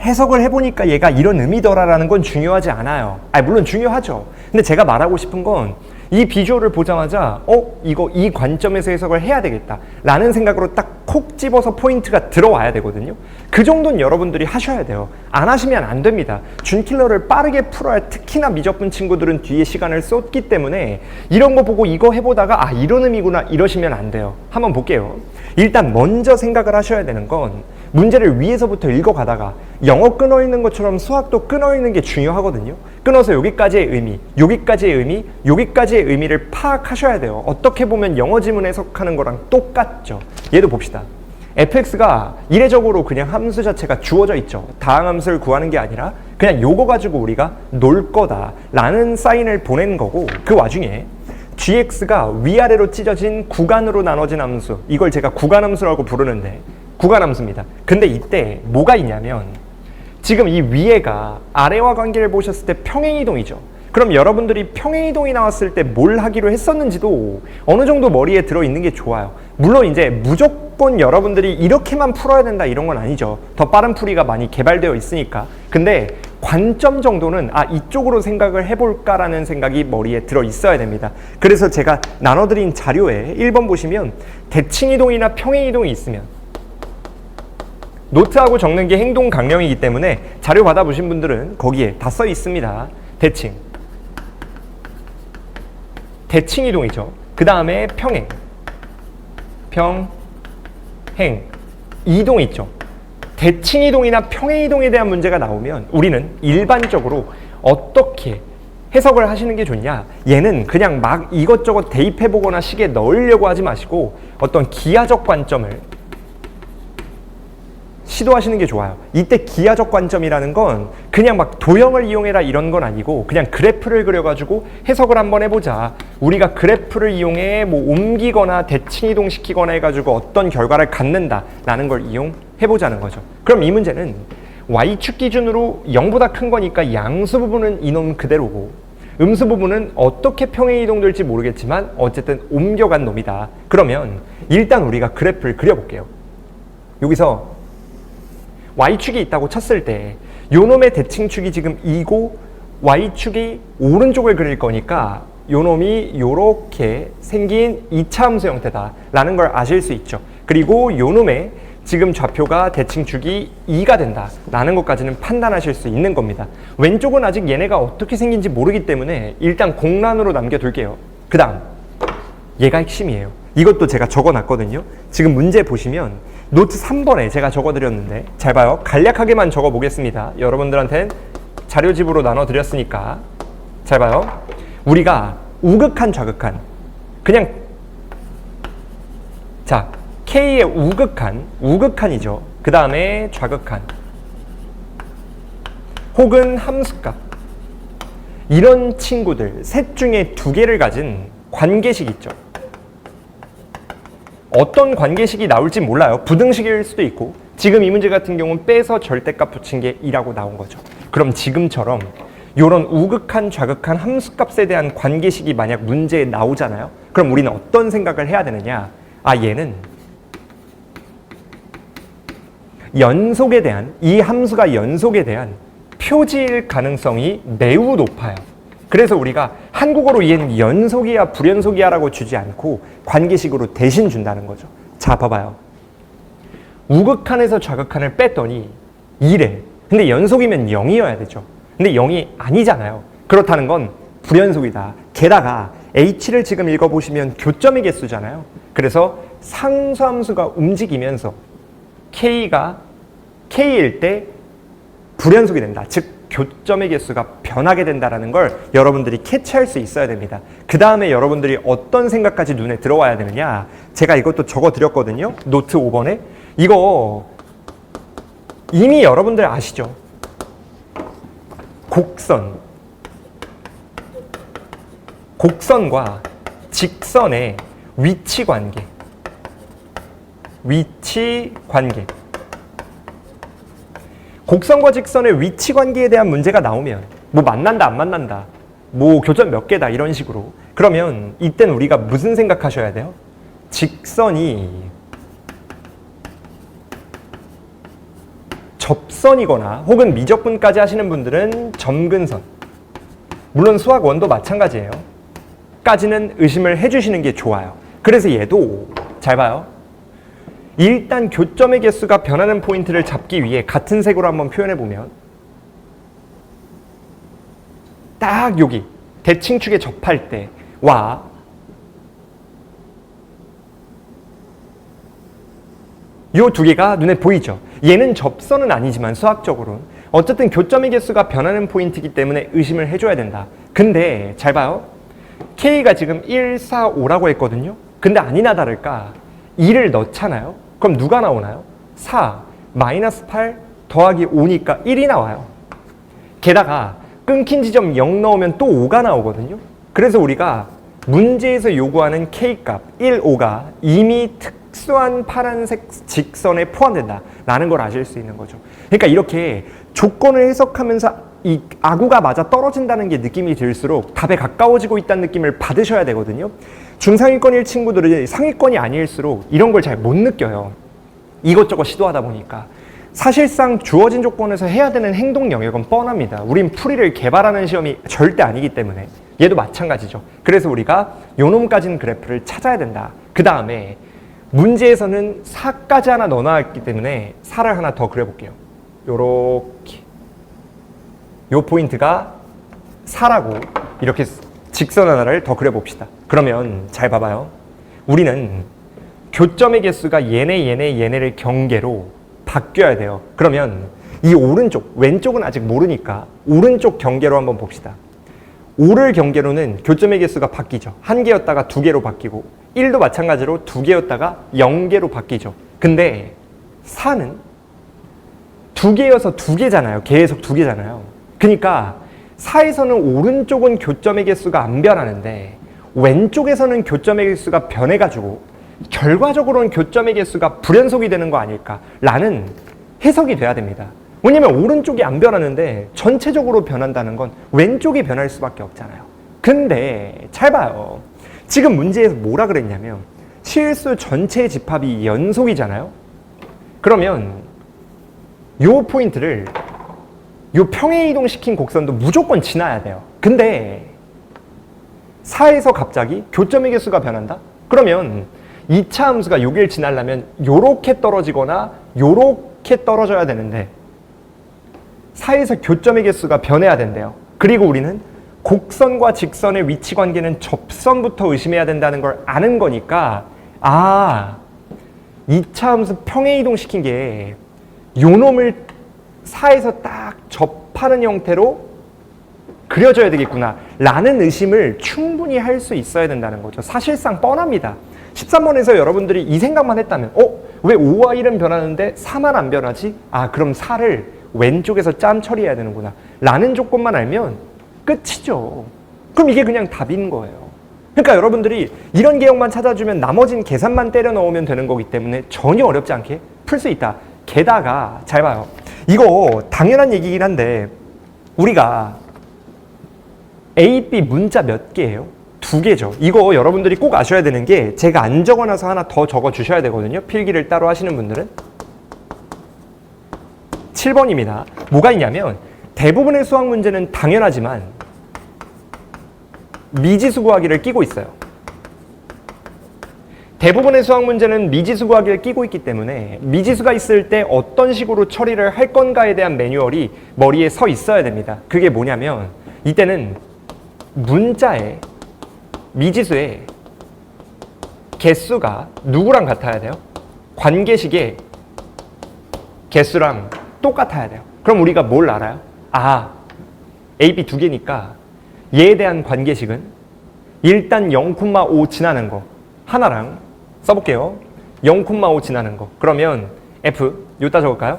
해석을 해보니까 얘가 이런 의미더라라는 건 중요하지 않아요. 아 물론 중요하죠. 근데 제가 말하고 싶은 건 이 비주얼을 보자마자 어 이거 이 관점에서 해석을 해야 되겠다 라는 생각으로 딱 콕 집어서 포인트가 들어와야 되거든요 그 정도는 여러분들이 하셔야 돼요 안 하시면 안 됩니다 준킬러를 빠르게 풀어야 특히나 미적분 친구들은 뒤에 시간을 쏟기 때문에 이런 거 보고 이거 해보다가 아 이런 의미구나 이러시면 안 돼요 한번 볼게요 일단 먼저 생각을 하셔야 되는 건 문제를 위에서부터 읽어가다가 영어 끊어 있는 것처럼 수학도 끊어 있는 게 중요하거든요. 끊어서 여기까지의 의미, 여기까지의 의미, 여기까지의 의미를 파악하셔야 돼요. 어떻게 보면 영어 지문 해석하는 거랑 똑같죠. 얘도 봅시다. Fx가 이례적으로 그냥 함수 자체가 주어져 있죠. 다항 함수를 구하는 게 아니라 그냥 요거 가지고 우리가 놀 거다라는 사인을 보낸 거고 그 와중에 gx가 위아래로 찢어진 구간으로 나눠진 함수 이걸 제가 구간 함수라고 부르는데 구간 함수입니다. 근데 이때 뭐가 있냐면 지금 이 위에가 아래와 관계를 보셨을 때 평행이동이죠. 그럼 여러분들이 평행이동이 나왔을 때 뭘 하기로 했었는지도 어느 정도 머리에 들어 있는 게 좋아요. 물론 이제 무조건 여러분들이 이렇게만 풀어야 된다 이런 건 아니죠. 더 빠른 풀이가 많이 개발되어 있으니까. 근데 관점 정도는 아 이쪽으로 생각을 해볼까라는 생각이 머리에 들어 있어야 됩니다. 그래서 제가 나눠드린 자료에 1번 보시면 대칭 이동이나 평행 이동이 있으면 노트하고 적는 게 행동 강령이기 때문에 자료 받아보신 분들은 거기에 다 써 있습니다. 대칭. 대칭 이동이죠. 그 다음에 평행. 평 행. 이동 있죠. 대칭 이동이나 평행 이동에 대한 문제가 나오면 우리는 일반적으로 어떻게 해석을 하시는 게 좋냐? 얘는 그냥 막 이것저것 대입해 보거나 식에 넣으려고 하지 마시고 어떤 기하적 관점을 시도하시는 게 좋아요. 이때 기하적 관점이라는 건 그냥 막 도형을 이용해라 이런 건 아니고 그냥 그래프를 그려가지고 해석을 한번 해보자. 우리가 그래프를 이용해 뭐 옮기거나 대칭 이동시키거나 해가지고 어떤 결과를 갖는다라는 걸 이용해보자는 거죠. 그럼 이 문제는 y축 기준으로 0보다 큰 거니까 양수 부분은 이놈 그대로고 음수 부분은 어떻게 평행 이동될지 모르겠지만 어쨌든 옮겨간 놈이다. 그러면 일단 우리가 그래프를 그려볼게요. 여기서 y축이 있다고 쳤을 때 요놈의 대칭축이 지금 이고 y축이 오른쪽을 그릴 거니까 요놈이 요렇게 생긴 2차 함수 형태다 라는 걸 아실 수 있죠. 그리고 요놈의 지금 좌표가 대칭축이 2가 된다 라는 것까지는 판단하실 수 있는 겁니다. 왼쪽은 아직 얘네가 어떻게 생긴지 모르기 때문에 일단 공란으로 남겨둘게요. 그 다음 얘가 핵심이에요. 이것도 제가 적어놨거든요. 지금 문제 보시면 노트 3번에 제가 적어드렸는데 잘 봐요. 간략하게만 적어보겠습니다. 여러분들한테 자료집으로 나눠드렸으니까 잘 봐요. 우리가 우극한 좌극한 그냥 자 K의 우극한 우극한이죠. 그 다음에 좌극한 혹은 함수값 이런 친구들 셋 중에 두 개를 가진 관계식 있죠. 어떤 관계식이 나올지 몰라요. 부등식일 수도 있고 지금 이 문제 같은 경우는 빼서 절대값 붙인 게 2라고 나온 거죠. 그럼 지금처럼 이런 우극한 좌극한 함수값에 대한 관계식이 만약 문제에 나오잖아요. 그럼 우리는 어떤 생각을 해야 되느냐? 아 얘는 연속에 대한 이 함수가 연속에 대한 표지일 가능성이 매우 높아요. 그래서 우리가 한국어로 얘는 연속이야 불연속이야라고 주지 않고 관계식으로 대신 준다는 거죠. 자 봐봐요. 우극한에서 좌극한을 뺐더니 2래. 근데 연속이면 0이어야 되죠. 근데 0이 아니잖아요. 그렇다는 건 불연속이다. 게다가 h를 지금 읽어보시면 교점의 개수잖아요. 그래서 상수함수가 움직이면서 k가 k일 때 불연속이 된다. 즉 교점의 개수가 변하게 된다라는 걸 여러분들이 캐치할 수 있어야 됩니다. 그 다음에 여러분들이 어떤 생각까지 눈에 들어와야 되느냐? 제가 이것도 적어 드렸거든요. 노트 5번에. 이거 이미 여러분들 아시죠? 곡선. 곡선과 직선의 위치 관계. 위치 관계. 곡선과 직선의 위치 관계에 대한 문제가 나오면 뭐 만난다 안 만난다 뭐 교점 몇 개다 이런 식으로 그러면 이땐 우리가 무슨 생각하셔야 돼요? 직선이 접선이거나 혹은 미적분까지 하시는 분들은 점근선. 물론 수학 원도 마찬가지예요. 까지는 의심을 해주시는 게 좋아요. 그래서 얘도 잘 봐요. 일단 교점의 개수가 변하는 포인트를 잡기 위해 같은 색으로 한번 표현해 보면 딱 여기 대칭축에 접할 때와 요두 개가 눈에 보이죠. 얘는 접선은 아니지만 수학적으로는 어쨌든 교점의 개수가 변하는 포인트이기 때문에 의심을 해줘야 된다. 근데 잘 봐요. K가 지금 1, 4, 5라고 했거든요. 근데 아니나 다를까 2를 넣잖아요. 그럼 누가 나오나요? 4, 마이너스 8 더하기 5니까 1이 나와요. 게다가 끊긴 지점 0 넣으면 또 5가 나오거든요. 그래서 우리가 문제에서 요구하는 K값 1, 5가 이미 특수한 파란색 직선에 포함된다라는 걸 아실 수 있는 거죠. 그러니까 이렇게 조건을 해석하면서 이 아구가 맞아 떨어진다는 게 느낌이 들수록 답에 가까워지고 있다는 느낌을 받으셔야 되거든요. 중상위권일 친구들은 상위권이 아닐수록 이런 걸 잘 못 느껴요. 이것저것 시도하다 보니까. 사실상 주어진 조건에서 해야 되는 행동 영역은 뻔합니다. 우린 풀이를 개발하는 시험이 절대 아니기 때문에 얘도 마찬가지죠. 그래서 우리가 요놈까지는 그래프를 찾아야 된다. 그 다음에 문제에서는 4까지 하나 넣어놨기 때문에 4를 하나 더 그려볼게요. 요렇게 요 포인트가 4라고 이렇게 직선 하나를 더 그려봅시다. 그러면 잘 봐봐요. 우리는 교점의 개수가 얘네 얘네 얘네를 경계로 바뀌어야 돼요. 그러면 이 오른쪽, 왼쪽은 아직 모르니까 오른쪽 경계로 한번 봅시다. 5를 경계로는 교점의 개수가 바뀌죠. 한 개였다가 두 개로 바뀌고 1도 마찬가지로 두 개였다가 0개로 바뀌죠. 근데 4는 두 개여서 두 개잖아요. 계속 두 개잖아요. 그러니까 4에서는 오른쪽은 교점의 개수가 안 변하는데 왼쪽에서는 교점의 개수가 변해가지고 결과적으로는 교점의 개수가 불연속이 되는 거 아닐까라는 해석이 돼야 됩니다. 왜냐면 오른쪽이 안 변하는데 전체적으로 변한다는 건 왼쪽이 변할 수밖에 없잖아요. 근데 잘 봐요. 지금 문제에서 뭐라 그랬냐면 실수 전체 집합이 연속이잖아요. 그러면 요 포인트를 요 평행 이동시킨 곡선도 무조건 지나야 돼요. 근데 4에서 갑자기 교점의 개수가 변한다? 그러면 2차 함수가 여길 지나려면 요렇게 떨어지거나 요렇게 떨어져야 되는데 4에서 교점의 개수가 변해야 된대요. 그리고 우리는 곡선과 직선의 위치 관계는 접선부터 의심해야 된다는 걸 아는 거니까 아 2차 함수 평행 이동시킨 게 요놈을 4에서 딱 접하는 형태로 그려져야 되겠구나 라는 의심을 충분히 할 수 있어야 된다는 거죠. 사실상 뻔합니다. 13번에서 여러분들이 이 생각만 했다면 어? 왜 5와 1은 변하는데 4만 안 변하지? 아 그럼 4를 왼쪽에서 짬 처리해야 되는구나 라는 조건만 알면 끝이죠. 그럼 이게 그냥 답인 거예요. 그러니까 여러분들이 이런 개혁만 찾아주면 나머진 계산만 때려 넣으면 되는 거기 때문에 전혀 어렵지 않게 풀 수 있다. 게다가 잘 봐요. 이거 당연한 얘기긴 한데 우리가 A, B 문자 몇 개예요? 두 개죠. 이거 여러분들이 꼭 아셔야 되는 게 제가 안 적어놔서 하나 더 적어 주셔야 되거든요. 필기를 따로 하시는 분들은. 7번입니다. 뭐가 있냐면 대부분의 수학 문제는 당연하지만 미지수 구하기를 끼고 있어요. 대부분의 수학 문제는 미지수 구하기를 끼고 있기 때문에 미지수가 있을 때 어떤 식으로 처리를 할 건가에 대한 매뉴얼이 머리에 서 있어야 됩니다. 그게 뭐냐면 이때는 문자에 미지수의 개수가 누구랑 같아야 돼요? 관계식의 개수랑 똑같아야 돼요. 그럼 우리가 뭘 알아요? 아, A, B 두 개니까 얘에 대한 관계식은 일단 0,5 지나는 거 하나랑 써볼게요. 0,5 지나는 거. 그러면 F, 요따 적을까요?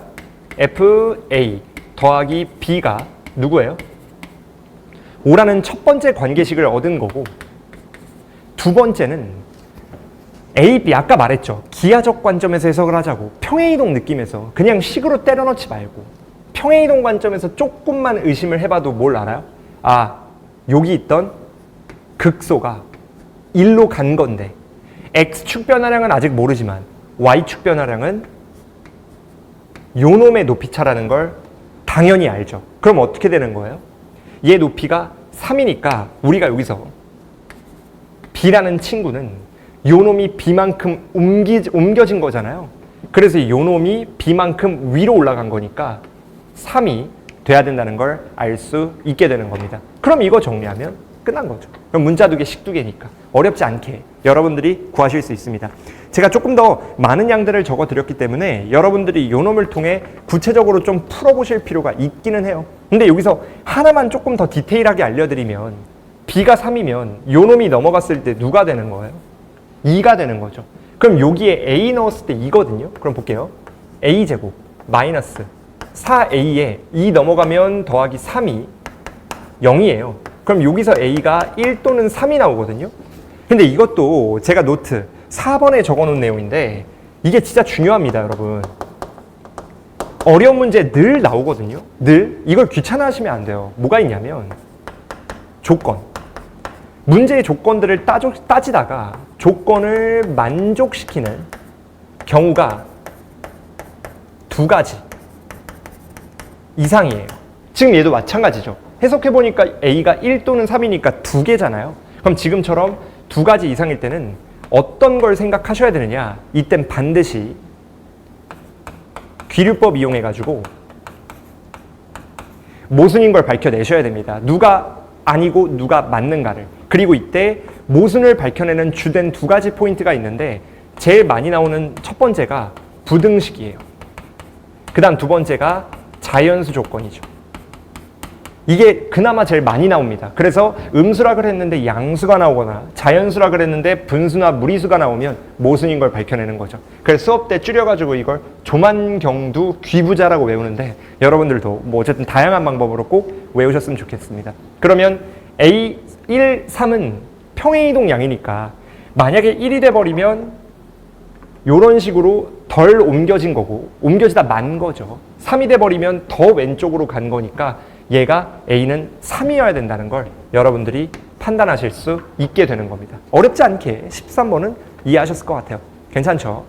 FA 더하기 B가 누구예요? 5라는 첫 번째 관계식을 얻은 거고 두 번째는 A, B 아까 말했죠. 기하적 관점에서 해석을 하자고 평행이동 느낌에서 그냥 식으로 때려 넣지 말고 평행이동 관점에서 조금만 의심을 해봐도 뭘 알아요? 아 여기 있던 극소가 1로 간 건데 X축 변화량은 아직 모르지만 Y축 변화량은 요놈의 높이 차라는 걸 당연히 알죠. 그럼 어떻게 되는 거예요? 얘 높이가 3이니까 우리가 여기서 B라는 친구는 요놈이 B만큼 옮기, 옮겨진 거잖아요. 그래서 이 요놈이 B만큼 위로 올라간 거니까 3이 돼야 된다는 걸 알 수 있게 되는 겁니다. 그럼 이거 정리하면 끝난 거죠. 그럼 문자 두 개, 식 두 개니까 어렵지 않게 여러분들이 구하실 수 있습니다. 제가 조금 더 많은 양들을 적어 드렸기 때문에 여러분들이 요놈을 통해 구체적으로 좀 풀어보실 필요가 있기는 해요. 근데 여기서 하나만 조금 더 디테일하게 알려드리면 B가 3이면 요놈이 넘어갔을 때 누가 되는 거예요? 2가 되는 거죠. 그럼 여기에 A 넣었을 때 2거든요. 그럼 볼게요. A 제곱 마이너스 4A에 2 넘어가면 더하기 3이 0이에요. 그럼 여기서 A가 1 또는 3이 나오거든요. 근데 이것도 제가 노트 4번에 적어 놓은 내용인데 이게 진짜 중요합니다, 여러분. 어려운 문제 늘 나오거든요. 늘. 이걸 귀찮아 하시면 안 돼요. 뭐가 있냐면 조건. 문제의 조건들을 따져, 따지다가 조건을 만족시키는 경우가 두 가지 이상이에요. 지금 얘도 마찬가지죠. 해석해보니까 A가 1 또는 3이니까 두 개잖아요. 그럼 지금처럼 두 가지 이상일 때는 어떤 걸 생각하셔야 되느냐? 이땐 반드시 귀류법 이용해 가지고 모순인 걸 밝혀내셔야 됩니다. 누가 아니고 누가 맞는가를. 그리고 이때 모순을 밝혀내는 주된 두 가지 포인트가 있는데 제일 많이 나오는 첫 번째가 부등식이에요. 그 다음 두 번째가 자연수 조건이죠. 이게 그나마 제일 많이 나옵니다. 그래서 음수락을 했는데 양수가 나오거나 자연수락을 했는데 분수나 무리수가 나오면 모순인 걸 밝혀내는 거죠. 그래서 수업 때 줄여가지고 이걸 조만경두 귀부자라고 외우는데 여러분들도 뭐 어쨌든 다양한 방법으로 꼭 외우셨으면 좋겠습니다. 그러면 A 1, 3은 평행이동 양이니까 만약에 1이 돼버리면 이런 식으로 덜 옮겨진 거고 옮겨지다 만 거죠. 3이 돼버리면 더 왼쪽으로 간 거니까 얘가 A는 3이어야 된다는 걸 여러분들이 판단하실 수 있게 되는 겁니다. 어렵지 않게 13번은 이해하셨을 것 같아요. 괜찮죠?